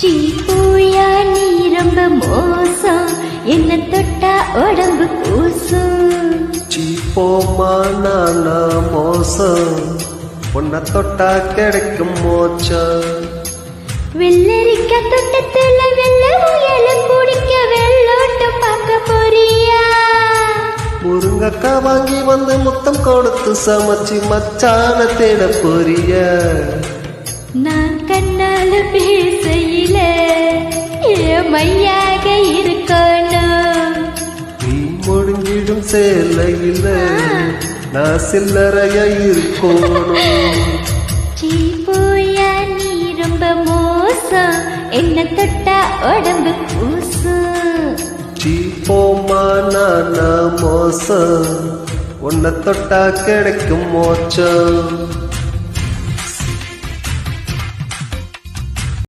சீ போயா நீ ரொம்ப மோசம். என்ன தொட்டா உடம்பு கூசும். சீ போமா நானா மோசம். உன்னை தொட்டா கிடைக்கும் மோச்சம். வெள்ளரிக்க தொட்டத்துல வெள்ள முயல குடிக்க வெள்ளோட்டம் பார்க்க போறியா? முருங்கக்காய் வாங்கி வந்து முத்தம் கொடுத்து சமைச்சு மச்சான தேட போறிய? நான் கண்ணால பேசையில மையாக இருக்கணும். நீ முடிஞ்சிடும் சேலையில நான் சில்லறைய இருக்கணும். போயா நீ ரொம்ப மோசம். என்ன தொட்டா உடம்பு கூசும் சீ போமா நானா மோசம். உன்னை தொட்டா கிடைக்கும் மோச்சம்